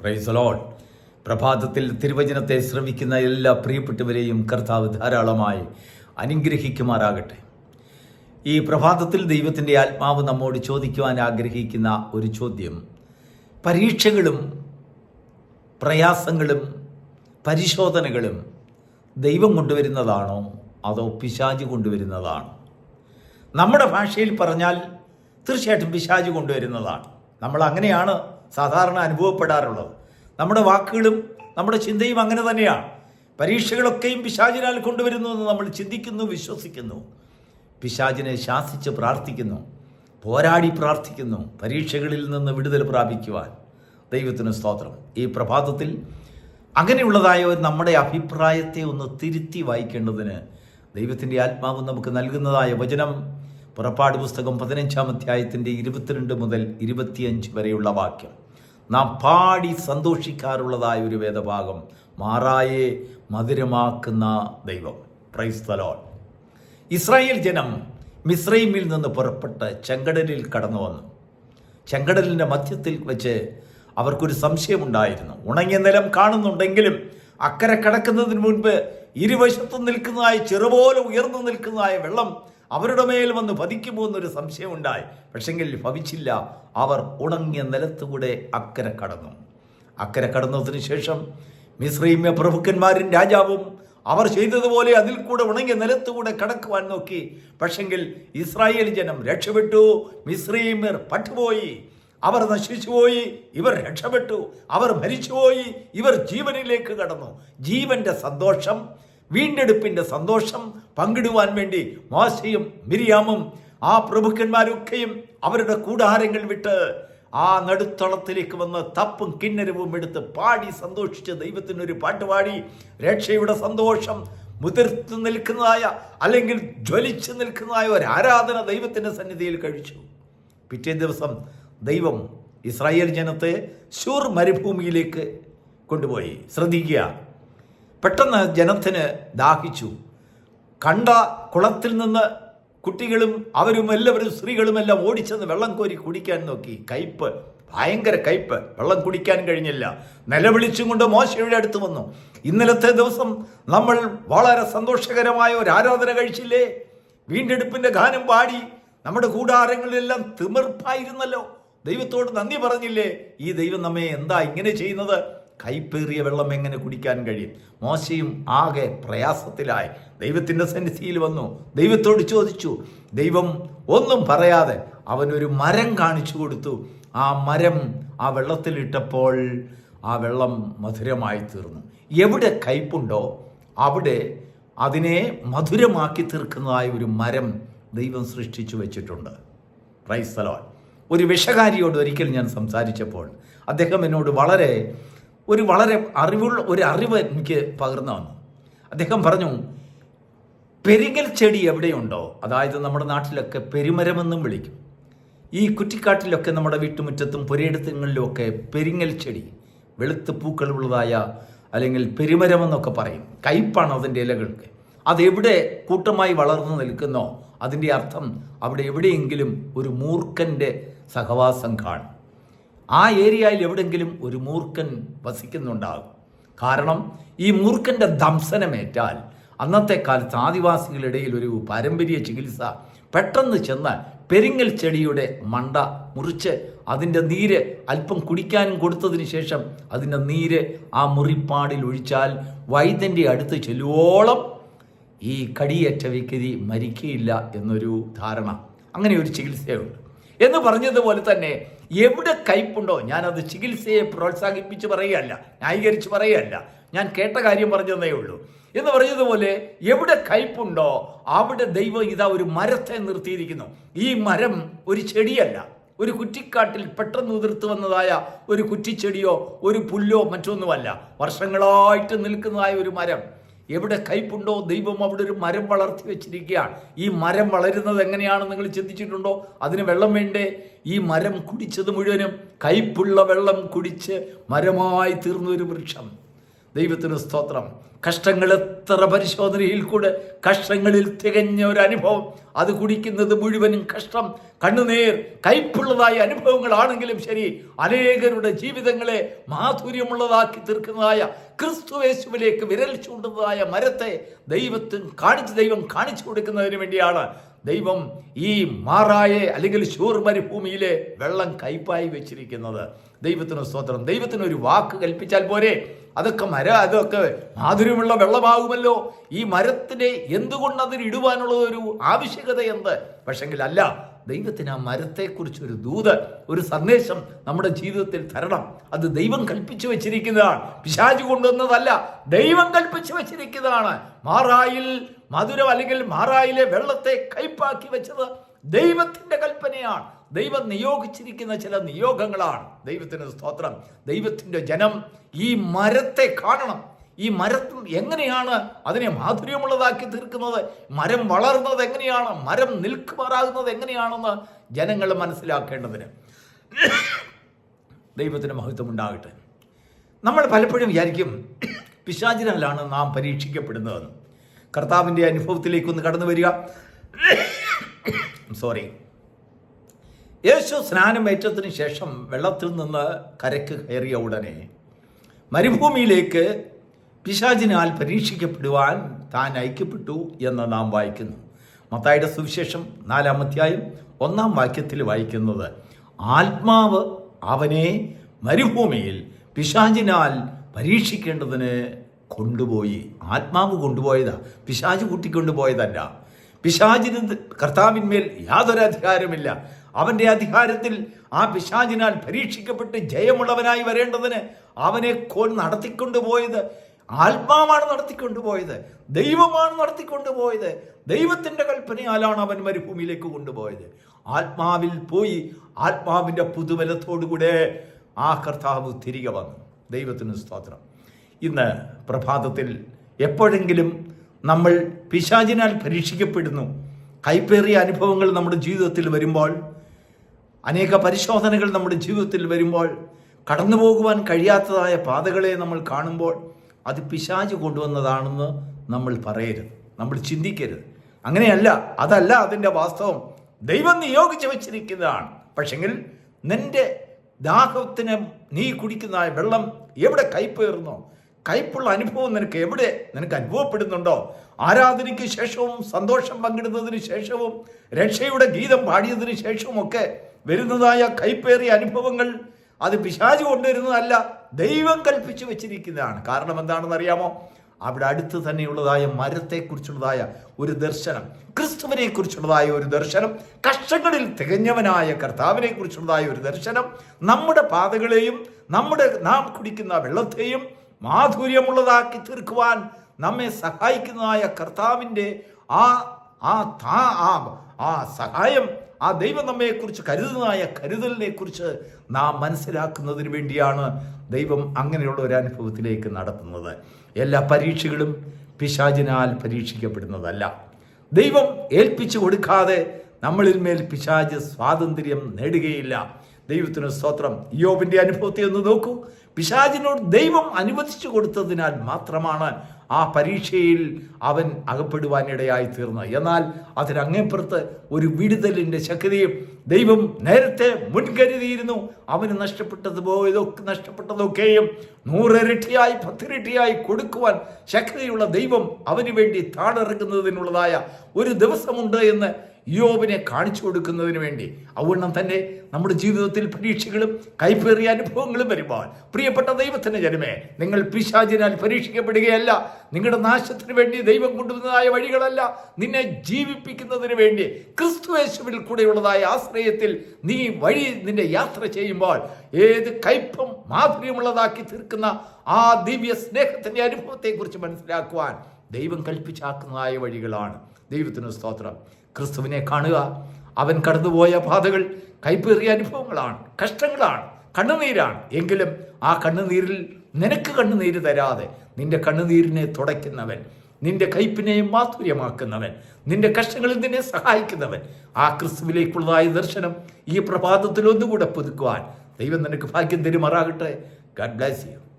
Price ലോൾ പ്രഭാതത്തിൽ തിരുവചനത്തെ ശ്രമിക്കുന്ന എല്ലാ പ്രിയപ്പെട്ടവരെയും കർത്താവ് ധാരാളമായി അനുഗ്രഹിക്കുമാറാകട്ടെ. ഈ പ്രഭാതത്തിൽ ദൈവത്തിന്റെ ആത്മാവ് നമ്മോട് ചോദിക്കുവാൻ ആഗ്രഹിക്കുന്ന ഒരു ചോദ്യം. പരീക്ഷകളും പ്രയാസങ്ങളും പരിശോധനകളും ദൈവം കൊണ്ടുവരുന്നതാണോ? അതോ പിശാജ് കൊണ്ടുവരുന്നതാണോ? നമ്മുടെ ഭാഷയിൽ പറഞ്ഞാൽ തീർച്ചയായിട്ടും പിശാജ് കൊണ്ടുവരുന്നതാണ്. നമ്മൾ അങ്ങനെയാണ് സാധാരണ അനുഭവപ്പെടാറുള്ളത്. നമ്മുടെ വാക്കുകളും നമ്മുടെ ചിന്തയും അങ്ങനെ തന്നെയാണ്. പരീക്ഷകളൊക്കെയും പിശാചിനാൽ കൊണ്ടുവരുന്നു എന്ന് നമ്മൾ ചിന്തിക്കുന്നു വിശ്വസിക്കുന്നു. പിശാചിനെ ശാസിച്ച് പ്രാർത്ഥിക്കുന്നു പോരാടി പ്രാർത്ഥിക്കുന്നു പരീക്ഷകളിൽ നിന്ന് വിടുതൽ പ്രാപിക്കുവാൻ. ദൈവത്തിന് സ്തോത്രം. ഈ പ്രഭാതത്തിൽ അങ്ങനെയുള്ളതായ നമ്മുടെ അഭിപ്രായത്തെ ഒന്ന് തിരുത്തി വായിക്കേണ്ടതിന് ദൈവത്തിന്റെ ആത്മാവ് നമുക്ക് നൽകുന്നതായ വചനം പുറപ്പാട് പുസ്തകം പതിനഞ്ചാം അധ്യായത്തിന്റെ ഇരുപത്തിരണ്ട് മുതൽ ഇരുപത്തിയഞ്ച് വരെയുള്ള വാക്യം. നാം പാടി സന്തോഷിക്കാറുള്ളതായ ഒരു വേദഭാഗം മാറായെ മധുരമാക്കുന്ന ദൈവം. ക്രൈസ്തലോൺ ഇസ്രായേൽ ജനം മിസ്രൈമിൽ നിന്ന് പുറപ്പെട്ട് ചെങ്കടലിൽ കടന്നു വന്നു. ചെങ്കടലിന്റെ മധ്യത്തിൽ വെച്ച് അവർക്കൊരു സംശയമുണ്ടായിരുന്നു. ഉണങ്ങിയ നിലം കാണുന്നുണ്ടെങ്കിലും അക്കരെ കടക്കുന്നതിന് മുൻപ് ഇരുവശത്തും നിൽക്കുന്നതായ ചെറുപോലെ ഉയർന്നു നിൽക്കുന്നതായ വെള്ളം അവരുടെ മേൽ വന്ന് പതിക്കുമോ എന്നൊരു സംശയമുണ്ടായി. പക്ഷെങ്കിൽ ഭവിച്ചില്ല. അവർ ഉണങ്ങിയ നിലത്തുകൂടെ അക്കരെ കടന്നു. അക്കരെ കടന്നതിന് ശേഷം മിശ്രീമ്യ പ്രഭുക്കന്മാരും രാജാവും അവർ ചെയ്തതുപോലെ അതിൽ കൂടെ ഉണങ്ങിയ നിലത്തുകൂടെ കടക്കുവാൻ നോക്കി. പക്ഷെങ്കിൽ ഇസ്രായേൽ ജനം രക്ഷപ്പെട്ടു. മിശ്രീമ്യർ പട്ടുപോയി. അവർ നശിച്ചുപോയി. ഇവർ രക്ഷപ്പെട്ടു. അവർ മരിച്ചുപോയി. ഇവർ ജീവനിലേക്ക് കടന്നു. ജീവന്റെ സന്തോഷം വീണ്ടെടുപ്പിന്റെ സന്തോഷം പങ്കിടുവാൻ വേണ്ടി മോശയും മിരിയാമും ആ പ്രഭുക്കന്മാരൊക്കെയും അവരുടെ കൂടാരങ്ങൾ വിട്ട് ആ നടുത്തളത്തിലേക്ക് വന്ന് തപ്പും കിന്നരവും എടുത്ത് പാടി സന്തോഷിച്ച് ദൈവത്തിനൊരു പാട്ട് പാടി രക്ഷയുടെ സന്തോഷം മുതിർത്ത് നിൽക്കുന്നതായ അല്ലെങ്കിൽ ജ്വലിച്ച് നിൽക്കുന്നതായ ഒരു ആരാധന ദൈവത്തിന്റെ സന്നിധിയിൽ കഴിച്ചു. പിറ്റേ ദിവസം ദൈവം ഇസ്രായേൽ ജനത്തെ ശൂർ മരുഭൂമിയിലേക്ക് കൊണ്ടുപോയി. ശ്രദ്ധിക്കുക. പെട്ടെന്ന് ജനത്തിന് ദാഹിച്ചു. കണ്ട കുളത്തിൽ നിന്ന് കുട്ടികളും അവരും എല്ലാവരും സ്ത്രീകളും എല്ലാം ഓടിച്ചെന്ന് വെള്ളം കോരി കുടിക്കാൻ നോക്കി. കയ്പ് ഭയങ്കര കയ്പ്. വെള്ളം കുടിക്കാൻ കഴിഞ്ഞില്ല. നിലവിളിച്ചും കൊണ്ട് മോശയുടെ അടുത്ത് വന്നു. ഇന്നലത്തെ ദിവസം നമ്മൾ വളരെ സന്തോഷകരമായ ഒരു ആരാധന കഴിച്ചില്ലേ? വീണ്ടെടുപ്പിന്റെ ഗാനം പാടി നമ്മുടെ കൂടാരങ്ങളിലെല്ലാം തിമിർപ്പായിരുന്നല്ലോ. ദൈവത്തോട് നന്ദി പറഞ്ഞില്ലേ? ഈ ദൈവം നമ്മെ എന്താ ഇങ്ങനെ ചെയ്യുന്നത്? കൈപ്പേറിയ വെള്ളം എങ്ങനെ കുടിക്കാൻ കഴിയും? മോശയും ആകെ പ്രയാസത്തിലായി. ദൈവത്തിന്റെ സന്നിധിയിൽ വന്നു. ദൈവത്തോട് ചോദിച്ചു ദൈവം ഒന്നും പറയാതെ അവനൊരു മരം കാണിച്ചു കൊടുത്തു. ആ മരം ആ വെള്ളത്തിലിട്ടപ്പോൾ ആ വെള്ളം മധുരമായി തീർന്നു. എവിടെ കയ്പുണ്ടോ അവിടെ അതിനെ മധുരമാക്കി തീർക്കുന്നതായ ഒരു മരം ദൈവം സൃഷ്ടിച്ചു വെച്ചിട്ടുണ്ട്. സലോൺ ഒരു വിഷകാരിയോട് ഒരിക്കൽ ഞാൻ സംസാരിച്ചപ്പോൾ അദ്ദേഹം എന്നോട് വളരെ ഒരു വളരെ അറിവുള്ള ഒരു അറിവ് എനിക്ക് പകർന്നു വന്നു അദ്ദേഹം പറഞ്ഞു പെരിങ്ങൽ ചെടി എവിടെയുണ്ടോ? അതായത് നമ്മുടെ നാട്ടിലൊക്കെ പെരുമരമെന്നും വിളിക്കും. ഈ കുറ്റിക്കാട്ടിലൊക്കെ നമ്മുടെ വീട്ടുമുറ്റത്തും പുരയിടത്തുങ്ങളിലും ഒക്കെ പെരിങ്ങൽ ചെടി വെളുത്ത് പൂക്കളുള്ളതായ അല്ലെങ്കിൽ പെരുമരമെന്നൊക്കെ പറയും. കയ്പാണ് അതിന്റെ ഇലകൾക്ക്. അതെവിടെ കൂട്ടമായി വളർന്നു നിൽക്കുന്നോ? അതിന്റെ അർത്ഥം അവിടെ എവിടെയെങ്കിലും ഒരു മൂർഖന്റെ സഹവാസം കാണും. ആ ഏരിയയിൽ എവിടെങ്കിലും ഒരു മൂർഖൻ വസിക്കുന്നുണ്ടാകും. കാരണം ഈ മൂർഖന്റെ ദംശനമേറ്റാൽ അന്നത്തെ കാലത്ത് ആദിവാസികളിടയിൽ ഒരു പാരമ്പര്യ ചികിത്സ പെട്ടെന്ന് ചെന്ന് പെരിങ്ങൽ ചെടിയുടെ മണ്ട മുറിച്ച് അതിന്റെ നീര് അല്പം കുടിക്കാനും കൊടുത്തതിന് ശേഷം അതിന്റെ നീര് ആ മുറിപ്പാടിൽ ഒഴിച്ചാൽ വൈദ്യന്റെ അടുത്ത് ചെല്ലുവോളം ഈ കടിയേറ്റ വ്യക്തി മരിക്കയില്ല എന്നൊരു ധാരണ. അങ്ങനെ ഒരു ചികിത്സയുണ്ട്. എന്ന് പറഞ്ഞതുപോലെ തന്നെ എവിടെ കയ്പുണ്ടോ ഞാനത് ചികിത്സയെ പ്രോത്സാഹിപ്പിച്ച് പറയുകയല്ല ന്യായീകരിച്ച് പറയുകയല്ല. ഞാൻ കേട്ട കാര്യം പറഞ്ഞതേ ഉള്ളൂ. എന്ന് പറഞ്ഞതുപോലെ എവിടെ കയ്പുണ്ടോ അവിടെ ദൈവം ഇതാ ഒരു മരത്തെ നിർത്തിയിരിക്കുന്നു. ഈ മരം ഒരു ചെടിയല്ല. ഒരു കുറ്റിക്കാട്ടിൽ പെട്ടെന്ന് ഉതിർത്ത് വന്നതായ ഒരു കുറ്റിച്ചെടിയോ ഒരു പുല്ലോ മറ്റൊന്നുമല്ല. വർഷങ്ങളായിട്ട് നിൽക്കുന്നതായ ഒരു മരം. എവിടെ കയ്പുണ്ടോ ദൈവം അവിടെ ഒരു മരം വളർത്തി വെച്ചിരിക്കുകയാണ്. ഈ മരം വളരുന്നത് എങ്ങനെയാണെന്ന് നിങ്ങൾ ചിന്തിച്ചിട്ടുണ്ടോ? അതിന് വെള്ളം വേണ്ടേ? ഈ മരം കുടിച്ചത് മുഴുവനും കയ്പുള്ള വെള്ളം കുടിച്ച് മരമായി തീർന്നൊരു വൃക്ഷം. ദൈവത്തിന് സ്തോത്രം. കഷ്ടങ്ങൾ എത്ര പരിശോധനയിൽ കൂടെ കഷ്ടങ്ങളിൽ തികഞ്ഞ ഒരു അനുഭവം. അത് കുടിക്കുന്നത് മുഴുവനും കഷ്ടം. കണ്ണുനീർ കയ്പുള്ളതായ അനുഭവങ്ങളാണെങ്കിലും ശരി. അനേകരുടെ ജീവിതങ്ങളെ മാധുര്യമുള്ളതാക്കി തീർക്കുന്നതായ ക്രിസ്തുവേശുവിലേക്ക് വിരൽ ചൂണ്ടുന്നതായ മരത്തെ ദൈവത്തിന് കാണിച്ച് ദൈവം കാണിച്ചു കൊടുക്കുന്നതിന് വേണ്ടിയാണ് ദൈവം ഈ മാറായെ അല്ലെങ്കിൽ ഷൂർ മരുഭൂമിയിലെ വെള്ളം കൈപ്പായി വെച്ചിരിക്കുന്നത്. ദൈവത്തിന് സ്തോത്രം. ദൈവത്തിന് ഒരു വാക്ക് കൽപ്പിച്ചാൽ പോരെ? അതൊക്കെ മര അതൊക്കെ മാധുര്യമുള്ള വെള്ളമാകുമല്ലോ ഈ മരത്തിനെ എന്തുകൊണ്ട് അതിന് ഇടുവാനുള്ള ഒരു ആവശ്യകത എന്ത്? പക്ഷെങ്കിൽ അല്ല ദൈവത്തിന് ആ മരത്തെക്കുറിച്ച് ഒരു ദൂത് ഒരു സന്ദേശം നമ്മുടെ ജീവിതത്തിൽ തരണം. അത് ദൈവം കൽപ്പിച്ചു വെച്ചിരിക്കുന്നതാണ്. പിശാചു കൊണ്ടുവന്നതല്ല ദൈവം കൽപ്പിച്ചു വെച്ചിരിക്കുന്നതാണ്. മാറായിൽ മധുരം അല്ലെങ്കിൽ മാറായിലെ വെള്ളത്തെ കൈപ്പാക്കി വെച്ചത് ദൈവത്തിന്റെ കൽപ്പനയാണ്. ദൈവം നിയോഗിച്ചിരിക്കുന്ന ചില നിയോഗങ്ങളാണ്. ദൈവത്തിന് സ്തോത്രം. ദൈവത്തിന്റെ ജനം ഈ മരത്തെ കാണണം. ഈ മരത്തിൽ എങ്ങനെയാണ് അതിനെ മാധുര്യമുള്ളതാക്കി തീർക്കുന്നത്? മരം വളർന്നത് എങ്ങനെയാണ്? മരം നിൽക്കുമാറാകുന്നത് എങ്ങനെയാണെന്ന് ജനങ്ങൾ മനസ്സിലാക്കേണ്ടതിന് ദൈവത്തിന് മഹത്വം ഉണ്ടാകട്ടെ. നമ്മൾ പലപ്പോഴും വിചാരിക്കും പിശാചിനാലാണ് നാം പരീക്ഷിക്കപ്പെടുന്നതെന്ന് കർത്താവിന്റെ അനുഭവത്തിലേക്കൊന്ന് കടന്നു വരിക. സോറി യേശു സ്നാനം ഏറ്റതിന് ശേഷം വെള്ളത്തിൽ നിന്ന് കരക്ക് കയറിയ ഉടനെ മരുഭൂമിയിലേക്ക് പിശാചിനാൽ പരീക്ഷിക്കപ്പെടുവാൻ താൻ ഐക്യപ്പെട്ടു എന്ന് നാം വായിക്കുന്നു. മത്തായുടെ സുവിശേഷം നാലാം അധ്യായം ഒന്നാം വാക്യത്തിൽ വായിക്കുന്നത് ആത്മാവ് അവനെ മരുഭൂമിയിൽ പിശാചിനാൽ പരീക്ഷിക്കേണ്ടതിന് കൊണ്ടുപോയി. ആത്മാവ് കൊണ്ടുപോയതാ. പിശാച് കൂട്ടിക്കൊണ്ടുപോയതല്ല. പിശാജിന് കർത്താവിന്മേൽ യാതൊരു അധികാരമില്ല അവന്റെ അധികാരത്തിൽ ആ പിശാചിനാൽ പരീക്ഷിക്കപ്പെട്ട് ജയമുള്ളവനായി വരേണ്ടതിന് അവനെ കൊ നടത്തിക്കൊണ്ടുപോയത്. ആത്മാവാണ് നടത്തിക്കൊണ്ടുപോയത്. ദൈവമാണ് നടത്തിക്കൊണ്ടുപോയത്. ദൈവത്തിന്റെ കൽപ്പനയാലാണ് അവൻ മരുഭൂമിയിലേക്ക് കൊണ്ടുപോയത്. ആത്മാവിൽ പോയി ആത്മാവിന്റെ പുതുബലത്തോടുകൂടെ ആ കർത്താവ് തിരികെ വന്നു. ദൈവത്തിന് സ്തോത്രം. ഇന്ന് പ്രഭാതത്തിൽ എപ്പോഴെങ്കിലും നമ്മൾ പിശാചിനാൽ പരീക്ഷിക്കപ്പെടുന്നു. കൈപ്പേറിയ അനുഭവങ്ങൾ നമ്മുടെ ജീവിതത്തിൽ വരുമ്പോൾ അനേക പരിശോധനകൾ നമ്മുടെ ജീവിതത്തിൽ വരുമ്പോൾ കടന്നു പോകുവാൻ കഴിയാത്തതായ പാതകളെ നമ്മൾ കാണുമ്പോൾ അത് പിശാച് കൊണ്ടുവന്നതാണെന്ന് നമ്മൾ പറയരുത്. നമ്മൾ ചിന്തിക്കരുത്. അങ്ങനെയല്ല അതല്ല അതിന്റെ വാസ്തവം. ദൈവം നിയോഗിച്ചു വെച്ചിരിക്കുന്നതാണ്. പക്ഷെങ്കിൽ നിന്റെ ദാഹത്തിന് നീ കുടിക്കുന്ന വെള്ളം എവിടെ കൈപ്പേറുന്നോ? കയ്പുള്ള അനുഭവം നിനക്ക് എവിടെ നിനക്ക് അനുഭവപ്പെടുന്നുണ്ടോ? ആരാധനയ്ക്ക് ശേഷവും സന്തോഷം പങ്കിടുന്നതിന് ശേഷവും രക്ഷയുടെ ഗീതം പാടിയതിന് ശേഷവും ഒക്കെ വരുന്നതായ കൈപ്പേറിയ അനുഭവങ്ങൾ അത് പിശാച് കൊണ്ടുവരുന്നതല്ല ദൈവം കൽപ്പിച്ചു വെച്ചിരിക്കുന്നതാണ്. കാരണം എന്താണെന്ന് അറിയാമോ അവിടെ അടുത്ത് തന്നെയുള്ളതായ മരത്തെക്കുറിച്ചുള്ളതായ ഒരു ദർശനം ക്രിസ്തുവിനെ കുറിച്ചുള്ളതായ ഒരു ദർശനം കഷ്ടങ്ങളിൽ തികഞ്ഞവനായ കർത്താവിനെ കുറിച്ചുള്ളതായ ഒരു ദർശനം നമ്മുടെ പാതകളെയും നമ്മുടെ നാം കുടിക്കുന്ന വെള്ളത്തെയും മാധുര്യമുള്ളതാക്കി തീർക്കുവാൻ നമ്മെ സഹായിക്കുന്നതായ കർത്താവിന്റെ ആ ആ താ ആ ആ സഹായം ആ ദൈവം നമ്മയെക്കുറിച്ച് കരുതുന്നതായ കരുതലിനെ കുറിച്ച് നാം മനസ്സിലാക്കുന്നതിന് വേണ്ടിയാണ് ദൈവം അങ്ങനെയുള്ള ഒരു അനുഭവത്തിലേക്ക് നടത്തുന്നത്. എല്ലാ പരീക്ഷകളും പിശാചിനാൽ പരീക്ഷിക്കപ്പെടുന്നതല്ല. ദൈവം ഏൽപ്പിച്ചു കൊടുക്കാതെ നമ്മളിൽ മേൽ പിശാച് സ്വാതന്ത്ര്യം നേടുകയില്ല. ദൈവത്തിന് സ്തോത്രം. യോബിന്റെ അനുഭവത്തെ ഒന്ന് നോക്കൂ. പിശാചിനോട് ദൈവം അനുവദിച്ചു കൊടുത്തതിനാൽ മാത്രമാണ് ആ പരീക്ഷയിൽ അവൻ അകപ്പെടുവാനിടയായി തീർന്നത്. എന്നാൽ അതിനങ്ങേപ്പുറത്ത് ഒരു വിടുതലിന്റെ ശക്തിയും ദൈവം നേരത്തെ മുൻകരുതിയിരുന്നു. അവന് നഷ്ടപ്പെട്ടത് പോയതൊക്കെ നഷ്ടപ്പെട്ടതൊക്കെയും നൂറിരട്ടിയായി പത്തിരട്ടിയായി കൊടുക്കുവാൻ ശക്തിയുള്ള ദൈവം അവന് വേണ്ടി താണിറങ്ങുന്നതിനുള്ളതായ ഒരു ദിവസമുണ്ട് എന്ന് യോബിനെ കാണിച്ചു കൊടുക്കുന്നതിന് വേണ്ടി അവണ്ണം തന്നെ നമ്മുടെ ജീവിതത്തിൽ പരീക്ഷകളും കൈപ്പേറിയ അനുഭവങ്ങളും വരുമ്പോൾ പ്രിയപ്പെട്ട ദൈവത്തിന്റെ ജനമേ നിങ്ങൾ പിശാചിനാൽ പരീക്ഷിക്കപ്പെടുകയല്ല. നിങ്ങളുടെ നാശത്തിന് വേണ്ടി ദൈവം കൊണ്ടുവന്നതായ വഴികളല്ല. നിന്നെ ജീവിപ്പിക്കുന്നതിന് വേണ്ടി ക്രിസ്തുവേശുവിൽ കൂടെയുള്ളതായ ആശ്രയത്തിൽ നീ വഴി നിന്റെ യാത്ര ചെയ്യുമ്പോൾ ഏത് കയ്പും മാധുര്യമുള്ളതാക്കി തീർക്കുന്ന ആ ദിവ്യ സ്നേഹത്തിന്റെ അനുഭവത്തെക്കുറിച്ച് മനസ്സിലാക്കുവാൻ ദൈവം കൽപ്പിച്ചാക്കുന്നതായ വഴികളാണ്. ദൈവത്തിന് സ്തോത്രം. ക്രിസ്തുവിനെ കാണുക. അവൻ കടന്നുപോയ പാതകൾ കൈപ്പേറിയ അനുഭവങ്ങളാണ് കഷ്ടങ്ങളാണ് കണ്ണുനീരാണ്. എങ്കിലും ആ കണ്ണുനീരിൽ നിനക്ക് കണ്ണുനീര് തരാതെ നിന്റെ കണ്ണുനീരിനെ തുടയ്ക്കുന്നവൻ നിന്റെ കയ്പിനെയും മാധുര്യമാക്കുന്നവൻ നിന്റെ കഷ്ടങ്ങളിൽ നിന്നെ സഹായിക്കുന്നവൻ ആ ക്രിസ്തുവിലേക്കുള്ളതായ ദർശനം ഈ പ്രഭാതത്തിൽ ഒന്നുകൂടെ പുതുക്കുവാൻ ദൈവം നിനക്ക് ഭാഗ്യം തരുമാറാകട്ടെ. ഗഡ് ബ്ലാസ് യു